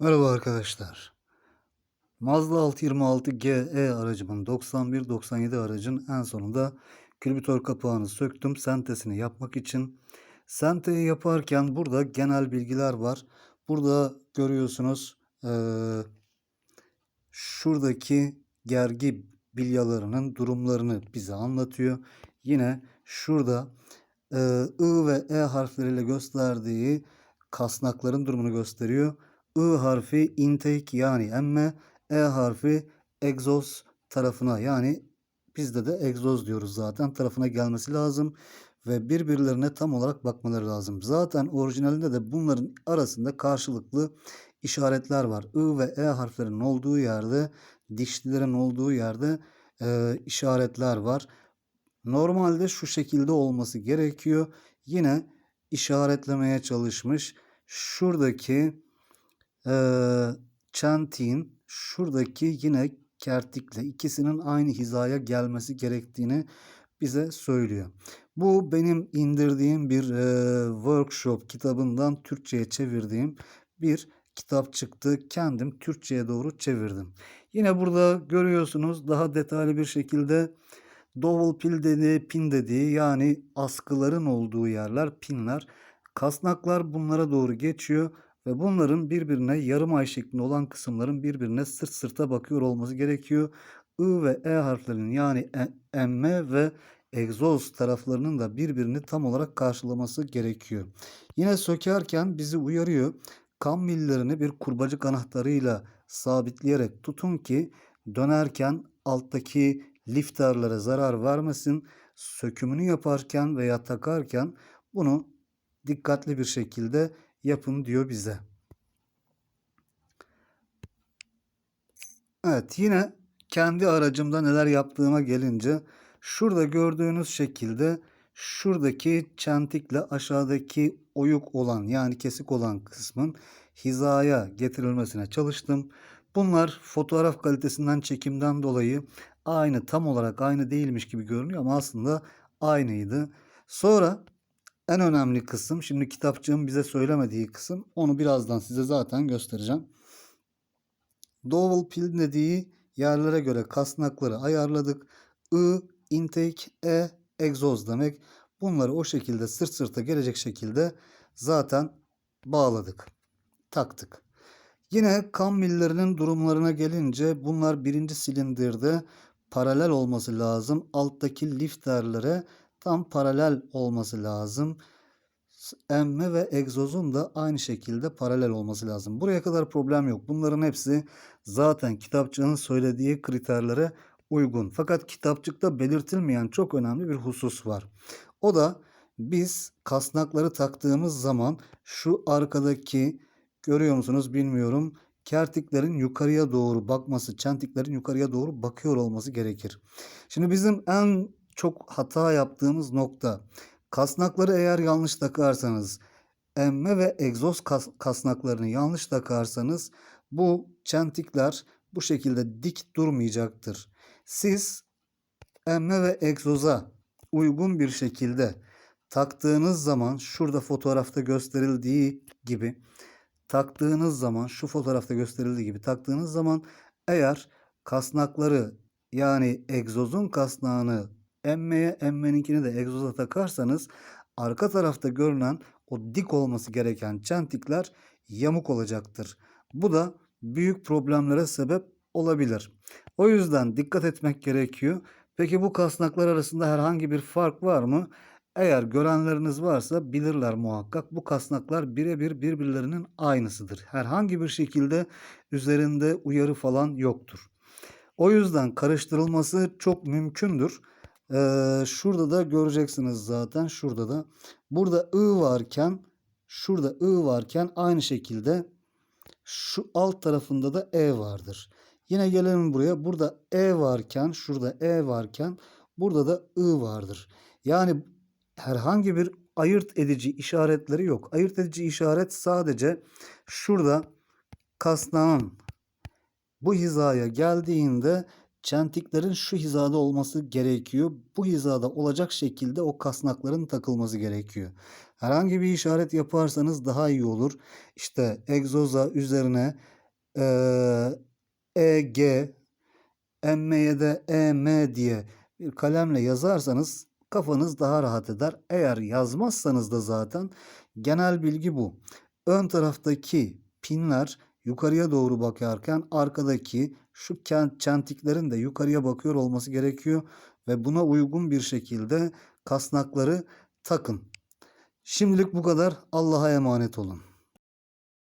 Merhaba arkadaşlar. Mazda 626 GE aracımın 91-97 aracın en sonunda külbütör kapağını söktüm sentesini yapmak için. Senteyi yaparken burada genel bilgiler var. Burada görüyorsunuz eee, şuradaki gergi bilyalarının durumlarını bize anlatıyor. Yine şurada eee, I ve E harfleriyle gösterdiği kasnakların durumunu gösteriyor. I harfi intake yani emme, E harfi egzoz tarafına yani bizde de egzoz diyoruz zaten tarafına gelmesi lazım ve birbirlerine tam olarak bakmaları lazım. Zaten orijinalinde de bunların arasında karşılıklı işaretler var. I ve E harflerinin olduğu yerde, dişlilerin olduğu yerde e, işaretler var. Normalde şu şekilde olması gerekiyor. Yine işaretlemeye çalışmış. Şuradaki çentiğin şuradaki yine kertikle ikisinin aynı hizaya gelmesi gerektiğini bize söylüyor. Bu benim indirdiğim bir eee, workshop kitabından Türkçe'ye çevirdiğim bir kitap çıktı. Kendim Türkçe'ye doğru çevirdim. Yine burada görüyorsunuz daha detaylı bir şekilde Dowel pil dediği, pin dediği yani askıların olduğu yerler, pinler. Kasnaklar bunlara doğru geçiyor ve bunların birbirine yarım ay şeklinde olan kısımların birbirine sırt sırta bakıyor olması gerekiyor. I ve E harflerinin yani emme ve egzoz taraflarının da birbirini tam olarak karşılaması gerekiyor. Yine sökerken bizi uyarıyor. Kam millerini bir kurbacık anahtarıyla sabitleyerek tutun ki dönerken alttaki lifterlere zarar vermesin. Sökümünü yaparken veya takarken bunu dikkatli bir şekilde yapın diyor bize. Evet yine kendi aracımda neler yaptığıma gelince şurada gördüğünüz şekilde şuradaki çentikle aşağıdaki oyuk olan yani kesik olan kısmın hizaya getirilmesine çalıştım. Bunlar fotoğraf kalitesinden çekimden dolayı aynı tam olarak aynı değilmiş gibi görünüyor ama aslında aynıydı. Sonra en önemli kısım şimdi kitapçığın bize söylemediği kısım onu birazdan size zaten göstereceğim. Dowel pil dediği yerlere göre kasnakları ayarladık. I, intake, E, egzoz demek. Bunları o şekilde sırt sırta gelecek şekilde zaten bağladık. Taktık. Yine kam millerinin durumlarına gelince bunlar birinci silindirde paralel olması lazım. Alttaki lifterlere tam paralel olması lazım. Emme ve egzozun da aynı şekilde paralel olması lazım. Buraya kadar problem yok. Bunların hepsi zaten kitapçığın söylediği kriterlere uygun. Fakat kitapçıkta belirtilmeyen çok önemli bir husus var. O da biz kasnakları taktığımız zaman şu arkadaki görüyor musunuz bilmiyorum. Kertiklerin yukarıya doğru bakması, çentiklerin yukarıya doğru bakıyor olması gerekir. Şimdi bizim en çok hata yaptığımız nokta kasnakları eğer yanlış takarsanız emme ve egzoz kas- kasnaklarını yanlış takarsanız bu çentikler bu şekilde dik durmayacaktır. Siz emme ve egzoza uygun bir şekilde taktığınız zaman şurada fotoğrafta gösterildiği gibi taktığınız zaman şu fotoğrafta gösterildiği gibi taktığınız zaman eğer kasnakları yani egzozun kasnağını emmeye emmeninkini de egzoza takarsanız arka tarafta görünen o dik olması gereken çentikler yamuk olacaktır. Bu da büyük problemlere sebep olabilir. O yüzden dikkat etmek gerekiyor. Peki bu kasnaklar arasında herhangi bir fark var mı? Eğer görenleriniz varsa bilirler muhakkak. Bu kasnaklar birebir birbirlerinin aynısıdır. Herhangi bir şekilde üzerinde uyarı falan yoktur. O yüzden karıştırılması çok mümkündür. Ee, şurada da göreceksiniz zaten. Şurada da. Burada I varken şurada I varken aynı şekilde şu alt tarafında da E vardır. Yine gelelim buraya. Burada E varken şurada E varken burada da I vardır. Yani herhangi bir ayırt edici işaretleri yok. Ayırt edici işaret sadece şurada kasnağın bu hizaya geldiğinde çentiklerin şu hizada olması gerekiyor. Bu hizada olacak şekilde o kasnakların takılması gerekiyor. Herhangi bir işaret yaparsanız daha iyi olur. İşte egzoza üzerine eee, EG, emmeye de EM diye bir kalemle yazarsanız kafanız daha rahat eder. Eğer yazmazsanız da zaten genel bilgi bu. Ön taraftaki pinler yukarıya doğru bakarken arkadaki şu çentiklerin de yukarıya bakıyor olması gerekiyor ve buna uygun bir şekilde kasnakları takın. Şimdilik bu kadar. Allah'a emanet olun.